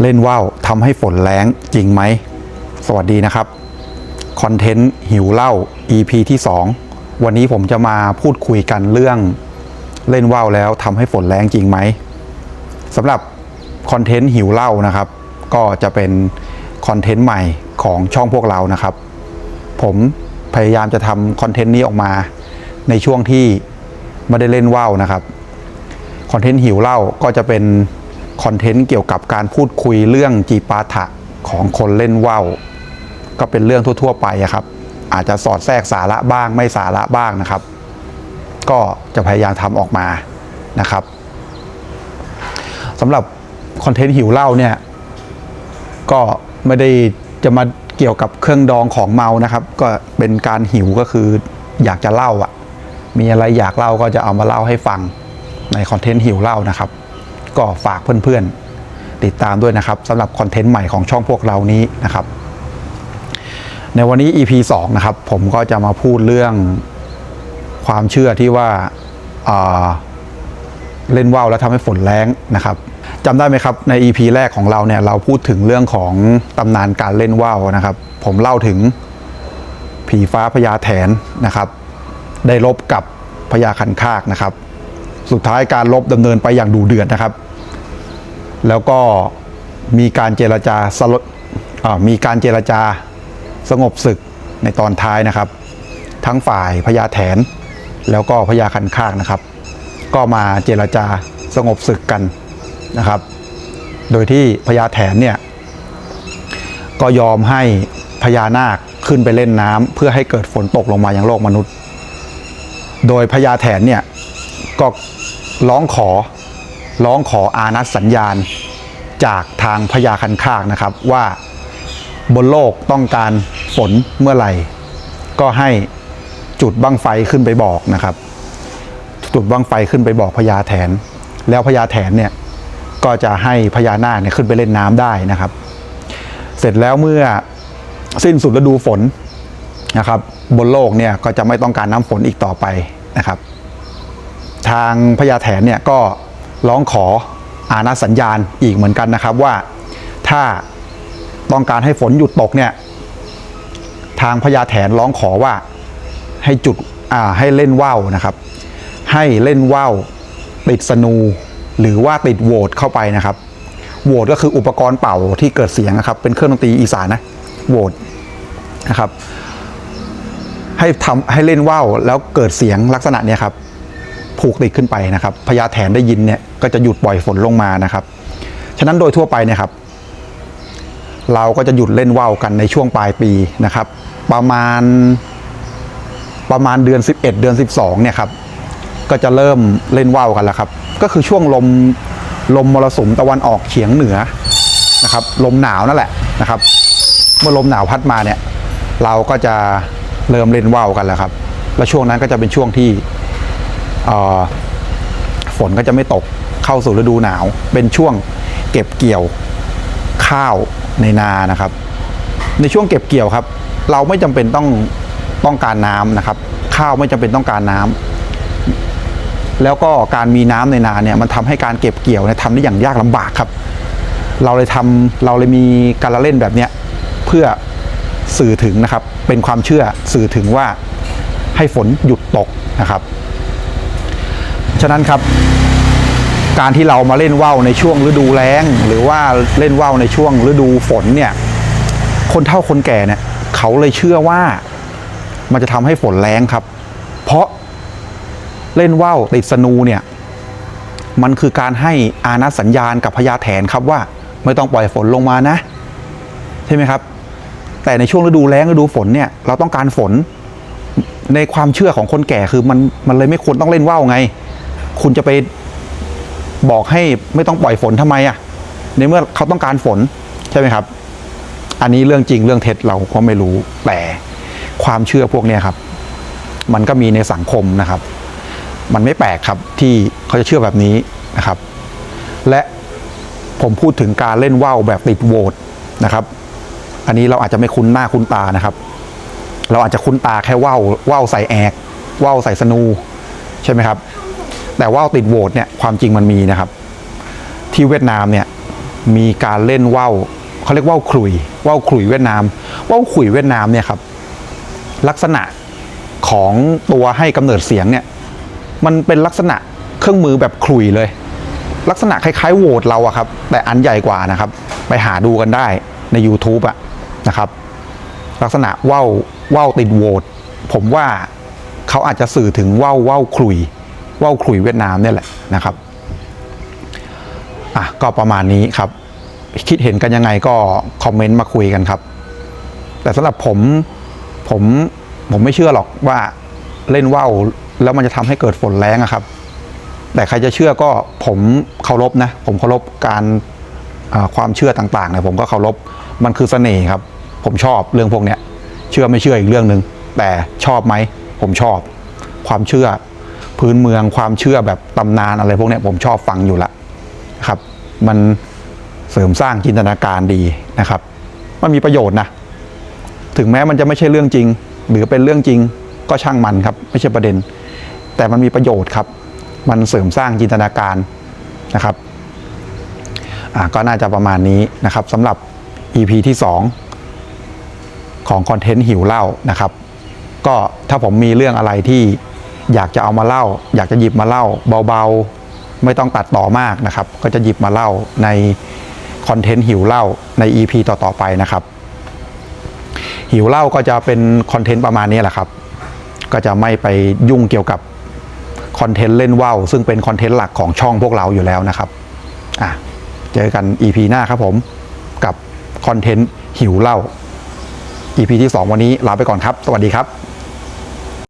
เล่นว่าวทำให้ฝนแรงจริงไหม สวัสดีนะครับ คอนเทนต์หิวเหล้า EP ที่ 2 วันนี้ผมจะมาพูดคุยกันเรื่องเล่นว่าวแล้วทำให้ฝนแรงจริงไหมสำหรับคอนเทนต์หิวเหล้านะครับ ก็จะเป็นคอนเทนต์ใหม่ของช่องพวกเรานะครับ ผมพยายามจะทำคอนเทนต์นี้ออกมา ในช่วงที่ไม่ได้เล่นว่าวนะครับคอนเทนต์หิวเหล้าก็จะเป็น คอนเทนต์เกี่ยวกับการพูดคุยเรื่องจีปาถะของคนเล่นว่าวก็เป็นเรื่องทั่ว ๆ ไปครับ อาจจะสอดแทรกสาระบ้างไม่สาระบ้างนะครับ ก็จะพยายามทำออกมานะครับสำหรับคอนเทนต์หิวเหล้าเนี่ยก็ไม่ได้จะมาเกี่ยวกับเครื่องดองของเมานะครับ ก็เป็นการหิวก็คืออยากจะเล่าอะมีอะไรอยากเล่าก็จะเอามาเล่าให้ฟังในคอนเทนต์หิวเล่านะครับ ก็ฝากเพื่อนๆ ติดตามด้วยนะครับสำหรับคอนเทนต์ใหม่ของช่องพวกเรานี้นะครับ ในวันนี้ EP 2 นะครับ ผมก็จะมาพูดเรื่องความเชื่อที่ว่าอ่าเล่นว่าวแล้วทำให้ฝนแรงนะครับจำได้ไหมครับใน EP แรกของเราเนี่ยเราพูดถึงเรื่องของตำนานการเล่นว่าวนะครับ ผมเล่าถึงผีฟ้าพญาแถนนะครับ ได้ลบกับพญาคันคากนะครับ สุดท้ายการลบดำเนินไปอย่างดูเดือดนะครับ แล้วก็มีการเจรจาสลดมีการเจรจาสงบศึกในตอนท้ายนะครับ ทั้งฝ่ายพญาแถน แล้วก็พญาคันคากนะครับ ก็มาเจรจาสงบศึกกันนะครับ โดยที่พญาแถนเนี่ยก็ยอมให้พญานาคขึ้นไปเล่นน้ำเพื่อให้เกิดฝนตกลงมายังโลกมนุษย์ โดยพญาแถนเนี่ย ก็ร้องขอร้องขออานัตสัญญาณ จากทางพญาคันคากนะครับว่าบนโลกต้องการฝนเมื่อไหร่ ก็ให้จุดบั้งไฟขึ้นไปบอกนะครับ จุดบั้งไฟขึ้นไปบอกพญาแถน แล้วพญาแถนเนี่ยก็จะให้พญานาคเนี่ยขึ้นไปเล่นน้ำได้นะครับ เสร็จแล้วเมื่อสิ้นสุดฤดูฝนนะครับ บนโลกเนี่ยก็จะไม่ต้องการน้ำฝนอีกต่อไปนะครับ ทางพญาแถนเนี่ยก็ร้องขออาณาสัญญาณอีกเหมือนกันนะครับว่าถ้าต้องการให้ฝนหยุดตกเนี่ยทางพญาแถนร้องขอว่าให้จุดให้เล่นว่าวนะครับ ให้เล่นว่าวติดสนูหรือว่าติดโหวตเข้าไปนะครับโหวตก็คืออุปกรณ์เป่าที่เกิดเสียงนะครับ เป็นเครื่องดนตรีอีสานนะโหวตนะครับ ให้ทำให้เล่นว่าวแล้วเกิดเสียงลักษณะเนี้ยครับ ผูกติดขึ้นไปนะครับพญาแถนได้ยินเนี่ยก็จะหยุดปล่อยฝนลงมานะครับฉะนั้นโดยทั่วไปเนี่ยครับ เราก็จะหยุดเล่นว่าวกันในช่วงปลายปีนะครับ ประมาณประมาณเดือน 11 เดือน 12เนี่ยครับก็จะเริ่มเล่นว่าวกันแล้วครับ ก็คือช่วงลมลมมรสุมตะวันออกเฉียงเหนือนะครับลมหนาวนั่นแหละนะครับ เมื่อลมหนาวพัดมาเนี่ย เราก็จะเริ่มเล่นว่าวกันแล้วครับ แล้วช่วงนั้นก็จะเป็นช่วงที่ ฝนก็จะไม่ตกเข้าสู่ฤดูหนาว เป็นช่วงเก็บเกี่ยวข้าวในนานะครับ ในช่วงเก็บเกี่ยวครับ เราไม่จำเป็นต้องต้องการน้ำนะครับ ข้าวไม่จำเป็นต้องการน้ำแล้วก็การมีน้ำในนาเนี่ยมันทำให้การเก็บเกี่ยวเนี่ยทำได้อย่างยากลำบากครับ เราเลยทำเราเลยมีการละเล่นแบบเนี้ยเพื่อสื่อถึงนะครับเป็นความเชื่อสื่อถึงว่าให้ฝนหยุดตกนะครับ ฉะนั้นครับ การที่เรามาเล่นว่าวในช่วงฤดูแล้ง หรือว่าเล่นว่าวในช่วงฤดูฝนเนี่ยคนเฒ่าคนแก่เนี่ย เขาเลยเชื่อว่ามันจะทำให้ฝนแรงครับ เพราะเล่นว่าวติดสนูเนี่ย มันคือการให้อานัสัญญาณกับพญาแถนครับว่า ไม่ต้องปล่อยฝนลงมานะ ใช่ไหมครับ แต่ในช่วงฤดูแล้งฤดูฝนเนี่ย เราต้องการฝนในความเชื่อของคนแก่คือมันมันเลยไม่ควรต้องเล่นว่าวไง คุณจะไปบอกให้ไม่ต้องปล่อยฝนทำไมอะในเมื่อเขาต้องการฝนใช่ไหมครับ อันนี้เรื่องจริงเรื่องเท็จเราก็ไม่รู้แต่ความเชื่อพวกเนี้ครับ มันก็มีในสังคมนะครับ มันไม่แปลกครับที่เขาจะเชื่อแบบนี้นะครับ และผมพูดถึงการเล่นว่าวแบบติดโหวตนะครับ อันนี้เราอาจจะไม่คุ้นหน้าคุ้นตานะครับ เราอาจจะคุ้นตาแค่ว่าวว่าวใส่แอกว่าวใส่สนูใช่ไหมครับ แต่ว่าวติดโหวตเนี่ยความจริงมันมีนะครับ ที่เวียดนามเนี่ยมีการเล่นว่าวเขาเรียกว่าวขลุยว่าวขลุยเวียดนามว่าวขลุยเวียดนามเนี่ยครับลักษณะของตัวให้กำเนิดเสียงเนี่ยมันเป็นลักษณะเครื่องมือแบบขลุยเลย ลักษณะคล้ายๆโหวตเราอะครับ แต่อันใหญ่กว่านะครับ ไปหาดูกันได้ใน YouTube อะนะครับ ลักษณะว่าวว่าวติดโหวตผมว่าเขาอาจจะสื่อถึงว่าวว่าวขลุย ว่าวขลุยเวียดนามเนี่ยแหละนะครับอะก็ประมาณนี้ครับ คิดเห็นกันยังไงก็คอมเมนต์มาคุยกันครับ แต่สำหรับผมผมผมไม่เชื่อหรอกว่าเล่นว่าวแล้วมันจะทำให้เกิดฝนแรงอะครับแต่ใครจะเชื่อก็ผมเคารพนะ ผมเคารพการความเชื่อต่างๆเนี่ยผมก็เคารพมันคือเสน่ห์ครับ ผมชอบเรื่องพวกเนี้ยเชื่อไม่เชื่ออีกเรื่องหนึ่งแต่ชอบไหมผมชอบ ความเชื่อ พื้นเมืองความเชื่อแบบตำนานอะไรพวกนี้ผมชอบฟังอยู่ละครับ มันเสริมสร้างจินตนาการดีนะครับ มันมีประโยชน์นะ ถึงแม้มันจะไม่ใช่เรื่องจริง หรือเป็นเรื่องจริงก็ช่างมันครับ ไม่ใช่ประเด็น แต่มันมีประโยชน์ครับ มันเสริมสร้างจินตนาการนะครับอะก็น่าจะประมาณนี้นะครับสำหรับ EP ที่ 2 ของคอนเทนต์หิวเล่านะครับ ก็ถ้าผมมีเรื่องอะไรที่ อยากจะเอามาเล่า อยากจะหยิบมาเล่าเบาๆ ไม่ต้องตัดต่อมากนะครับ ก็จะหยิบมาเล่าในคอนเทนต์หิวเล่าใน EP ต่อๆไปนะครับ หิวเล่าก็จะเป็นคอนเทนต์ประมาณนี้แหละครับ ก็จะไม่ไปยุ่งเกี่ยวกับคอนเทนต์เล่นว่าวซึ่งเป็นคอนเทนต์หลักของช่องพวกเราอยู่แล้วนะครับอะเจอกัน EP หน้าครับผมกับคอนเทนต์หิวเล่า EP ที่ 2 วันนี้ลาไปก่อนครับ สวัสดีครับ